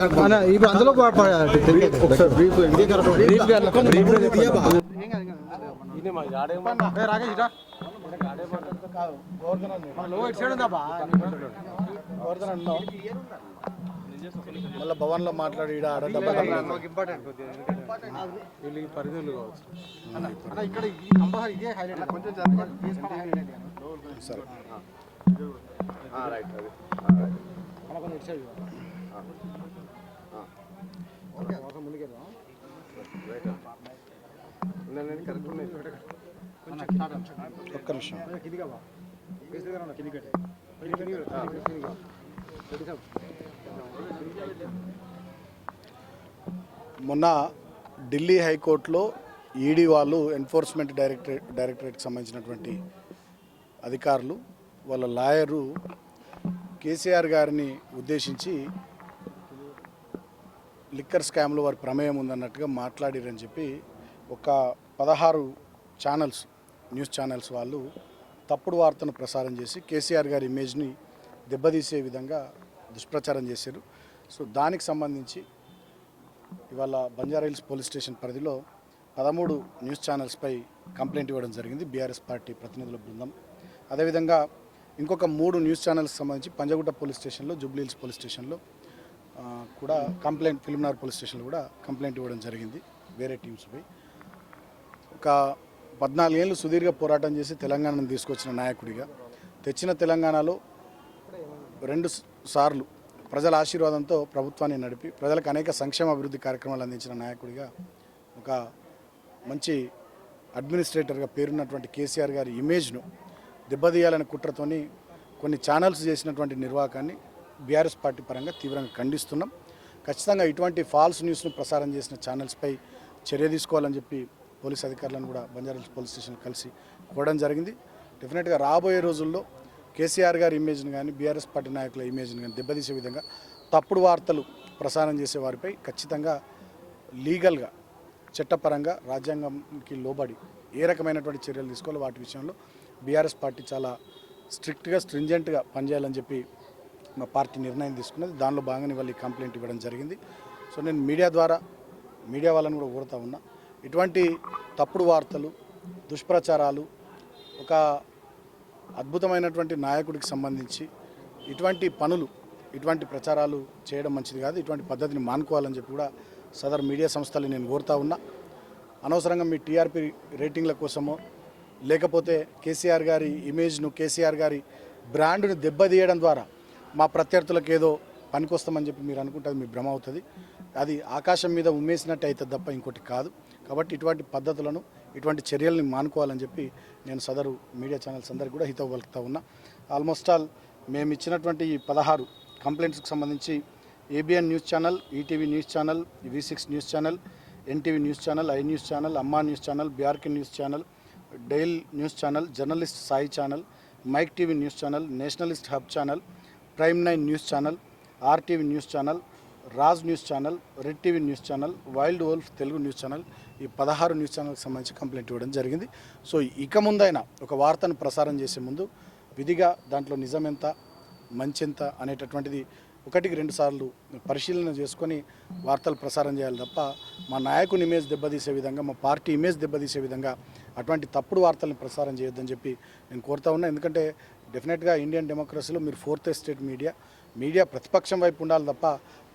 ఇప్పుడు అందులో? మళ్ళీ భవన్లో మాట్లాడి ఈడ ఆడ డబ్బా అన్న, ఇక్కడ ఈ కంపల్సరీ ఇదే హైలైట్ కొంచెం జరగాలి. తీసుకొని హైలైట్ కానీ. సరే అన్న, ఒక్క నిమిషం మొన్న ఢిల్లీ హైకోర్టులో ఈడీ వాళ్ళు ఎన్ఫోర్స్మెంట్ డైరెక్టరేట్ డైరెక్టరేట్కి సంబంధించినటువంటి అధికారులు వాళ్ళ లాయరు కేసీఆర్ గారిని ఉద్దేశించి లిక్కర్ స్కామ్లో వారి ప్రమేయం ఉందన్నట్టుగా మాట్లాడిరని చెప్పి ఒక పదహారు ఛానల్స్ న్యూస్ ఛానల్స్ వాళ్ళు తప్పుడు వార్తను ప్రసారం చేసి కేసీఆర్ గారి ఇమేజ్ని దెబ్బతీసే విధంగా దుష్ప్రచారం చేశారు. సో దానికి సంబంధించి ఇవాళ బంజారాహిల్స్ పోలీస్ స్టేషన్ పరిధిలో పదమూడు న్యూస్ ఛానల్స్పై కంప్లైంట్ ఇవ్వడం జరిగింది. బీఆర్ఎస్ పార్టీ ప్రతినిధుల బృందం. అదేవిధంగా ఇంకొక మూడు న్యూస్ ఛానల్స్ సంబంధించి పంజగుట్ట పోలీస్ స్టేషన్లో జూబ్లీహిల్స్ పోలీస్ స్టేషన్లో కూడా కంప్లైంట్ ఫిల్మ్నార్ పోలీస్ స్టేషన్లో కూడా కంప్లైంట్ ఇవ్వడం జరిగింది వేరే టీమ్స్పై ఒక పద్నాలుగేళ్ళు సుదీర్ఘ పోరాటం చేసి తెలంగాణను తీసుకొచ్చిన నాయకుడిగా తెచ్చిన తెలంగాణలో రెండు సార్లు ప్రజల ఆశీర్వాదంతో ప్రభుత్వాన్ని నడిపి ప్రజలకు అనేక సంక్షేమ అభివృద్ధి కార్యక్రమాలు అందించిన నాయకుడిగా ఒక మంచి అడ్మినిస్ట్రేటర్గా పేరున్నటువంటి కేసీఆర్ గారి ఇమేజ్ను దెబ్బతీయాలనే కుట్రతోని కొన్ని ఛానల్స్ చేసినటువంటి నిర్వాహకాన్ని బీఆర్ఎస్ పార్టీ పరంగా తీవ్రంగా ఖండిస్తున్నాం. ఖచ్చితంగా ఇటువంటి ఫాల్స్ న్యూస్ను ప్రసారం చేసిన ఛానల్స్పై చర్య తీసుకోవాలని చెప్పి పోలీస్ అధికారులను కూడా బంజారాహిల్స్ పోలీస్ స్టేషన్ కలిసి కోవడం జరిగింది. డెఫినెట్గా రాబోయే రోజుల్లో కేసీఆర్ గారి ఇమేజ్ని కానీ బీఆర్ఎస్ పార్టీ నాయకుల ఇమేజ్ని కానీ దెబ్బతీసే విధంగా తప్పుడు వార్తలు ప్రసారం చేసే వారిపై ఖచ్చితంగా లీగల్గా చట్టపరంగా రాజ్యాంగంకి లోబడి ఏ రకమైనటువంటి చర్యలు తీసుకోవాలో వాటి విషయంలో బీఆర్ఎస్ పార్టీ చాలా స్ట్రిక్ట్గా స్ట్రింజెంట్గా పనిచేయాలని చెప్పి మా పార్టీ నిర్ణయం తీసుకున్నది. దానిలో భాగంగా ఇవాళ కంప్లైంట్ ఇవ్వడం జరిగింది. సో నేను మీడియా ద్వారా మీడియా వాళ్ళని కూడా కోరుతా ఉన్నా. ఇటువంటి తప్పుడు వార్తలు దుష్ప్రచారాలు ఒక అద్భుతమైనటువంటి నాయకుడికి సంబంధించి ఇటువంటి పనులు ఇటువంటి ప్రచారాలు చేయడం మంచిది కాదు. ఇటువంటి పద్ధతిని మానుకోవాలని చెప్పి కూడా సదర్ మీడియా సంస్థలు నేను కోరుతా ఉన్నా. అనవసరంగా మీ టీఆర్పీ రేటింగ్ల కోసమో లేకపోతే కేసీఆర్ గారి ఇమేజ్ను కేసీఆర్ గారి బ్రాండ్ను దెబ్బతీయడం ద్వారా మా ప్రత్యర్థులకు ఏదో పనికొస్తామని చెప్పి మీరు అనుకుంటే మీ భ్రమ అవుతుంది. అది ఆకాశం మీద ఉమ్మేసినట్టు అవుతుంది తప్ప ఇంకోటి కాదు. కాబట్టి ఇటువంటి పద్ధతులను ఇటువంటి చర్యల్ని మానుకోవాలని చెప్పి నేను సదరు మీడియా ఛానల్స్ అందరికీ కూడా హితవు పలుకుతా ఉన్నా. ఆల్మోస్ట్ ఆల్ మేము ఇచ్చినటువంటి ఈ పదహారు కంప్లైంట్స్కి సంబంధించి ABN news channel ETV news channel V six news channel NTV news channel I news channel Amma news channel BRK news channel dial news channel journalist Sai channel mic TV news channel nationalist hub channel prime nine news channel RTV news channel Raj news channel red TV news channel wild wolf Telugu news channel ఈ పదహారు news ఛానల్కి సంబంధించి complaint ఇవ్వడం జరిగింది. So ఇక ముందైనా ఒక వార్తను ప్రసారం చేసే ముందు విధిగా దాంట్లో నిజం ఎంత మంచి ఎంత అనేటటువంటిది ఒకటికి రెండు సార్లు పరిశీలన చేసుకొని వార్తలు ప్రసారం చేయాలి తప్ప మా నాయకుని ఇమేజ్ దెబ్బతీసే విధంగా మా పార్టీ ఇమేజ్ దెబ్బతీసే విధంగా అటువంటి తప్పుడు వార్తలను ప్రసారం చేయొద్దని చెప్పి నేను కోరుతా ఉన్నా. ఎందుకంటే డెఫినెట్గా ఇండియన్ డెమోక్రసీలో మీరు ఫోర్త్ ఎస్టేట్ మీడియా మీడియా ప్రతిపక్షం వైపు ఉండాలి తప్ప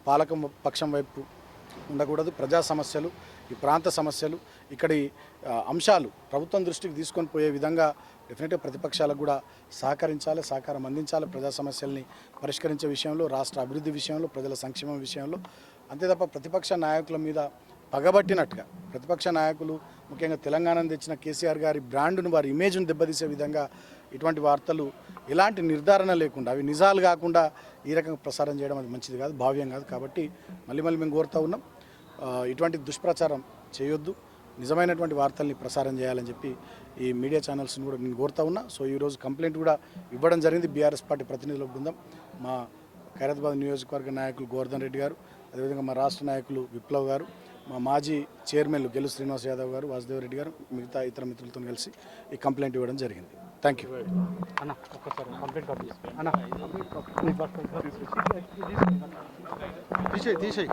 పాలక పక్షం వైపు ఉండకూడదు. ప్రజా సమస్యలు ఈ ప్రాంత సమస్యలు ఇక్కడి అంశాలు ప్రభుత్వం దృష్టికి తీసుకొని పోయే విధంగా డెఫినెట్గా ప్రతిపక్షాలకు కూడా సహకరించాలి సహకారం అందించాలి ప్రజా సమస్యల్ని పరిష్కరించే విషయంలో రాష్ట్ర అభివృద్ధి విషయంలో ప్రజల సంక్షేమం విషయంలో. అంతే తప్ప ప్రతిపక్ష నాయకుల మీద పగబట్టినట్టుగా ప్రతిపక్ష నాయకులు ముఖ్యంగా తెలంగాణను తెచ్చిన కేసీఆర్ గారి బ్రాండ్ను వారి ఇమేజ్ను దెబ్బతీసే విధంగా ఇటువంటి వార్తలు ఎలాంటి నిర్ధారణ లేకుండా అవి నిజాలు కాకుండా ఈ రకంగా ప్రసారం చేయడం అది మంచిది కాదు భావ్యం కాదు కాబట్టి మళ్ళీ మళ్ళీ మేము కోరుతూ ఉన్నాం. ఇటువంటి దుష్ప్రచారం చేయొద్దు. నిజమైనటువంటి వార్తల్ని ప్రసారం చేయాలని చెప్పి ఈ మీడియా ఛానల్స్ని కూడా నేను కోరుతా ఉన్నా. సో ఈరోజు కంప్లైంట్ కూడా ఇవ్వడం జరిగింది బీఆర్ఎస్ పార్టీ ప్రతినిధుల బృందం. మా ఖైరతాబాద్ నియోజకవర్గ నాయకులు గోవర్ధన్ రెడ్డి గారు అదేవిధంగా మా రాష్ట్ర నాయకులు విప్లవ్ గారు మా మాజీ చైర్మన్లు గెలు శ్రీనివాస్ యాదవ్ గారు వాసుదేవ్ రెడ్డి గారు మిగతా ఇతర మిత్రులతో కలిసి ఈ కంప్లైంట్ ఇవ్వడం జరిగింది. థ్యాంక్ యూ అన్న ఒక్కసారి కంప్లీట్ కాపీ అన్న తీసేయి తీసేయి